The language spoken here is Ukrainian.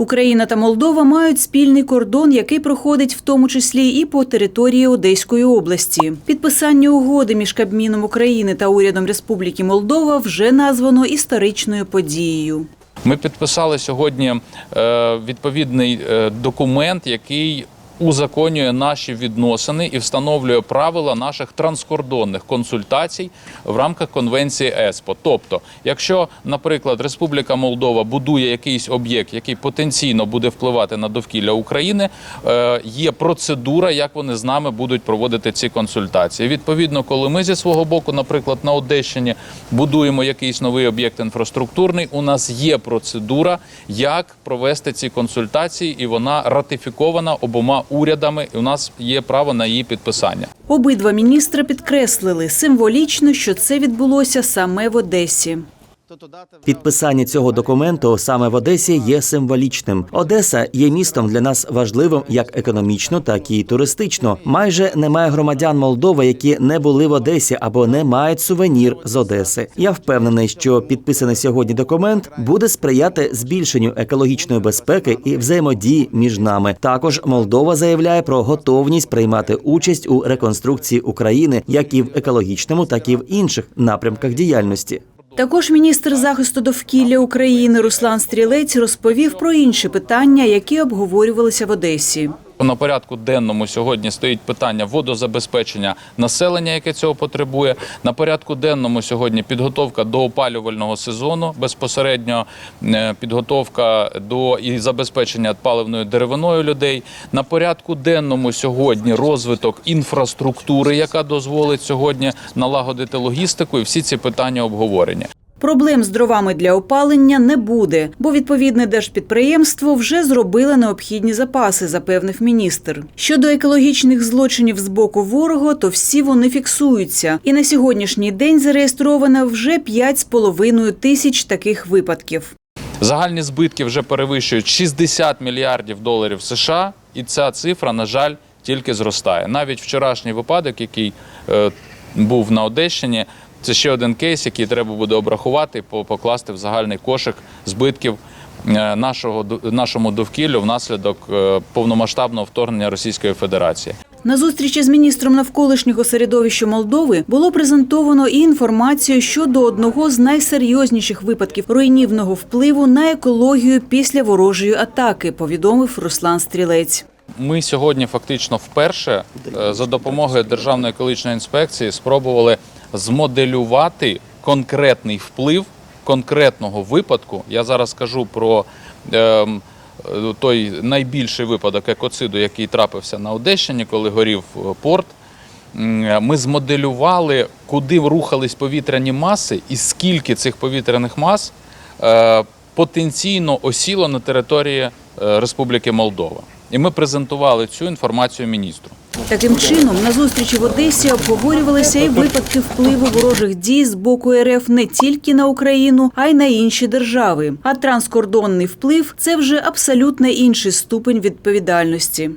Україна та Молдова мають спільний кордон, який проходить в тому числі і по території Одеської області. Підписання угоди між Кабміном України та урядом Республіки Молдова вже названо історичною подією. Ми підписали сьогодні е, відповідний е, документ, який узаконює наші відносини і встановлює правила наших транскордонних консультацій в рамках конвенції ЕСПО. Тобто, якщо, наприклад, Республіка Молдова будує якийсь об'єкт, який потенційно буде впливати на довкілля України, е, є процедура, як вони з нами будуть проводити ці консультації. Відповідно, коли ми зі свого боку, наприклад, на Одещині будуємо якийсь новий об'єкт інфраструктурний, у нас є процедура, як провести ці консультації, і вона ратифікована обома урядами. І у нас є право на її підписання. Обидва міністри підкреслили символічно, що це відбулося саме в Одесі. Підписання цього документу саме в Одесі є символічним. Одеса є містом для нас важливим як економічно, так і туристично. Майже немає громадян Молдови, які не були в Одесі або не мають сувенір з Одеси. Я впевнений, що підписаний сьогодні документ буде сприяти збільшенню екологічної безпеки і взаємодії між нами. Також Молдова заявляє про готовність приймати участь у реконструкції України як і в екологічному, так і в інших напрямках діяльності. Також міністр захисту довкілля України Руслан Стрілець розповів про інші питання, які обговорювалися в Одесі. На порядку денному сьогодні стоїть питання водозабезпечення населення, яке цього потребує. На порядку денному сьогодні підготовка до опалювального сезону, безпосередньо е, підготовка до і забезпечення паливною деревиною людей. На порядку денному сьогодні розвиток інфраструктури, яка дозволить сьогодні налагодити логістику, і всі ці питання обговорення. Проблем з дровами для опалення не буде, бо відповідне держпідприємство вже зробило необхідні запаси, запевнив міністр. Щодо екологічних злочинів з боку ворога, то всі вони фіксуються. І на сьогоднішній день зареєстровано вже 5,5 тисяч таких випадків. Загальні збитки вже перевищують 60 мільярдів доларів США, і ця цифра, на жаль, тільки зростає. Навіть вчорашній випадок, який е, був на Одещині, це ще один кейс, який треба буде обрахувати, по- покласти в загальний кошик збитків е, нашого нашому довкіллю внаслідок е, повномасштабного вторгнення Російської Федерації. На зустрічі з міністром навколишнього середовища Молдови було презентовано і інформацію щодо одного з найсерйозніших випадків руйнівного впливу на екологію після ворожої атаки, повідомив Руслан Стрілець. Ми сьогодні фактично вперше е, за допомогою Державної екологічної інспекції спробували змоделювати конкретний вплив конкретного випадку. Я зараз кажу про ем, е, той найбільший випадок екоциду, який трапився на Одещині, коли горів е, порт. Ми змоделювали, куди рухались повітряні маси, і скільки цих повітряних мас е, потенційно осіло на території е, Республіки Молдова. І ми презентували цю інформацію міністру. Таким чином, на зустрічі в Одесі обговорювалися і випадки впливу ворожих дій з боку РФ не тільки на Україну, а й на інші держави. А транскордонний вплив це вже абсолютно інший ступень відповідальності.